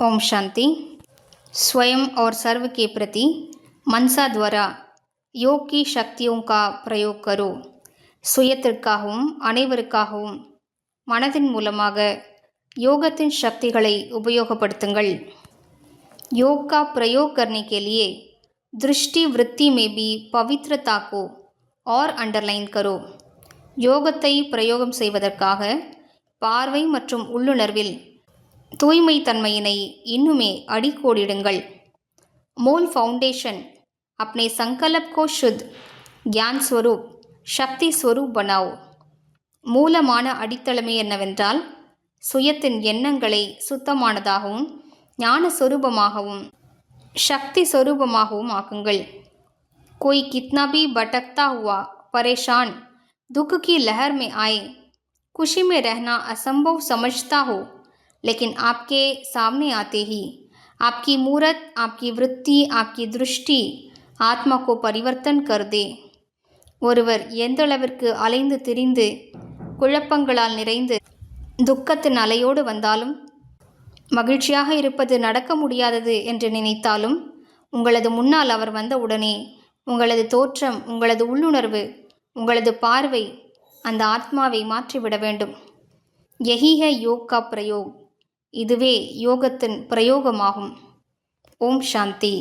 ओम शांति स्वयं और सर्व के प्रति मनसा द्वारा योग की शक्तियों का प्रयोग करो சுயத்திற்காகவும் அனைவருக்காகவும் மனதின் மூலமாக யோகத்தின் சக்திகளை உபயோகப்படுத்துங்கள் योग का प्रयोग करने के लिए दृष्टि वृत्ति में भी पवित्रता को और अंडरलाइन करो யோகத்தை பிரயோகம் செய்வதற்காக பார்வை மற்றும் உள்ளுணர்வில் தூய்மை தன்மையினை இன்னுமே அடிக்கோடிடுங்கள். மூல் ஃபவுண்டேஷன் अपने சங்கலப் கோ शुद्ध ज्ञान ஸ்வரூப் சக்தி ஸ்வரூப் பனாவ் மூலமான அடித்தளமே என்னவென்றால் சுயத்தின் எண்ணங்களை சுத்தமானதாகவும் ஞான சொரூபமாகவும் சக்தி சொரூபமாகவும் ஆக்குங்கள். कोई कितना भी भटकता हुआ துக்கு दुख की लहर में आए खुशी में रहना असंभव समझता लेकिन आपके सामने आते ही आपकी मूर्त आपकी वृत्ति आपकी दृष्टि आत्मा को परिवर्तन कर दे ஒருவர் எந்தளவிற்கு அலைந்து திரிந்து குழப்பங்களால் நிறைந்து துக்கத்தின் அலையோடு வந்தாலும் மகிழ்ச்சியாக இருப்பது நடக்க முடியாதது என்று நினைத்தாலும் உங்களது முன்னால் அவர் வந்தவுடனே உங்களது தோற்றம் உங்களது உள்ளுணர்வு உங்களது பார்வை அந்த ஆத்மாவை மாற்றிவிட வேண்டும் யஹீஹ யோக் கா பிரயோக் இதுவே யோகத்தின் பிரயோகமாகும். ஓம் சாந்தி.